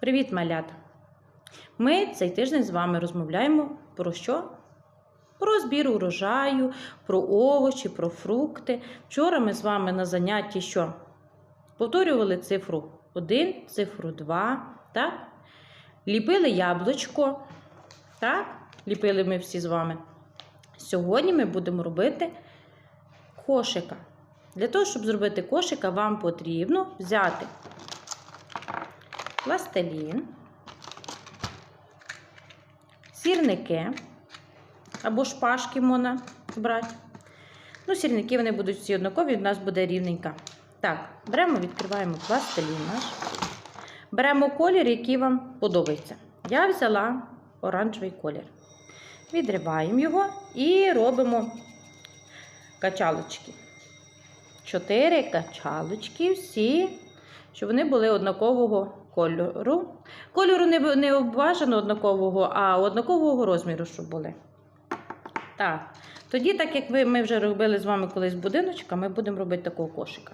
Привіт, малята! Ми цей тиждень з вами розмовляємо про що? Про збір урожаю, про овочі, про фрукти. Вчора ми з вами на занятті що? Повторювали цифру 1, цифру 2, так? Ліпили яблучко. Так? Ліпили ми всі з вами. Сьогодні ми будемо робити кошика. Для того, щоб зробити кошика, вам потрібно взяти пластилін, сірники або шпажки можна брати. Ну, сірники вони будуть всі однакові, у нас буде рівненька. Так, беремо, відкриваємо пластилін наш. Беремо колір, який вам подобається. Я взяла оранжевий колір. Відриваємо його і робимо качалочки. Чотири качалочки всі, щоб вони були однакового кольору. Кольору не, не бажано однакового, а однакового розміру, щоб були. Так. Тоді, так як ви, ми вже робили з вами колись будиночка, ми будемо робити такого кошика.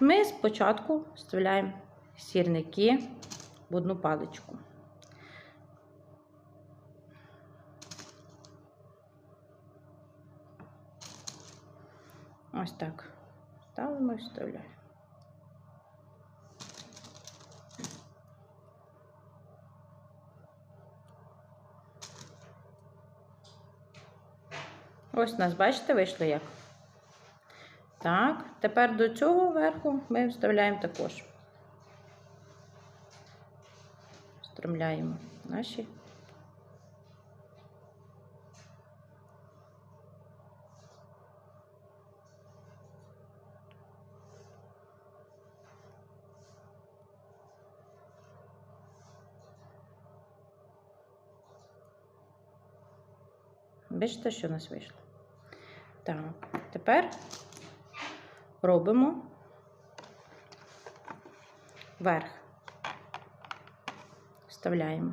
Ми спочатку вставляємо сірники в одну паличку. Ось так. Ставимо і вставляємо. Ось у нас, бачите, вийшло як. Так, тепер до цього верху ми вставляємо також. Встромляємо наші. Бачите, що у нас вийшло? Так, тепер робимо верх. Вставляємо.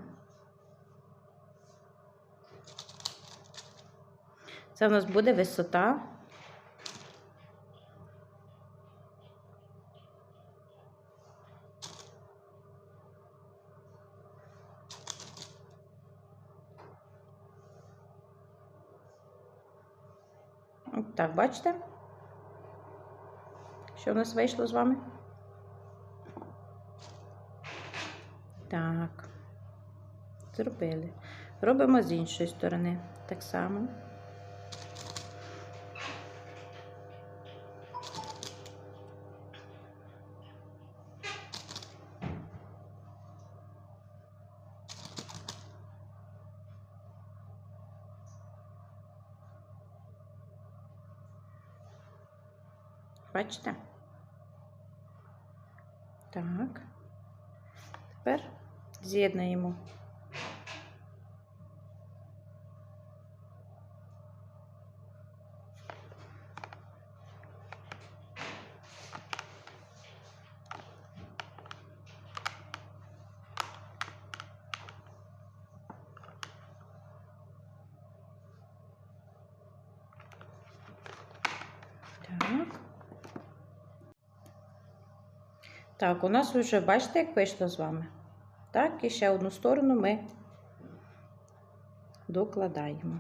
Це в нас буде висота. Так, бачите? Що в нас вийшло з вами? Так. Зробили. Робимо з іншої сторони. Так само. Бачите? Так. Тепер з'єднуємо. Так. Так, у нас вже, бачите, як вийшло з вами? Так, і ще одну сторону ми докладаємо.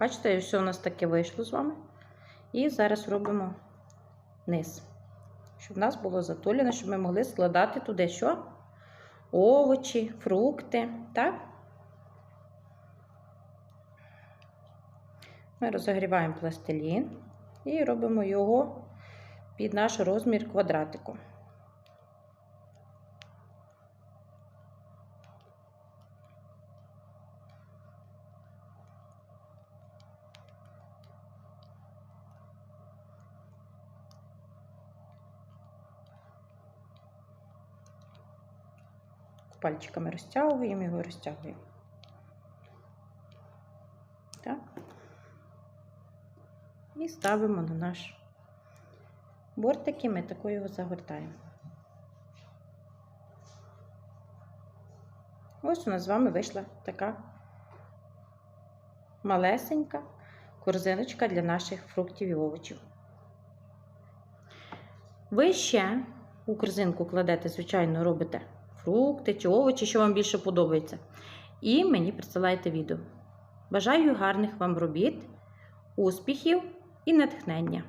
Бачите, все у нас таке вийшло з вами. І зараз робимо низ, щоб в нас було затулено, щоб ми могли складати туди що? Овочі, фрукти, так? Ми розігріваємо пластилін і робимо його під наш розмір квадратику. Пальчиками розтягуємо його, розтягуємо. Так і ставимо на наш бортик і ми тако його загортаємо. Ось у нас з вами вийшла така малесенька корзиночка для наших фруктів і овочів. Ви ще у корзинку кладете, звичайно, робите фрукти чи овочі, що вам більше подобається. І мені присилайте відео. Бажаю гарних вам робіт, успіхів і натхнення!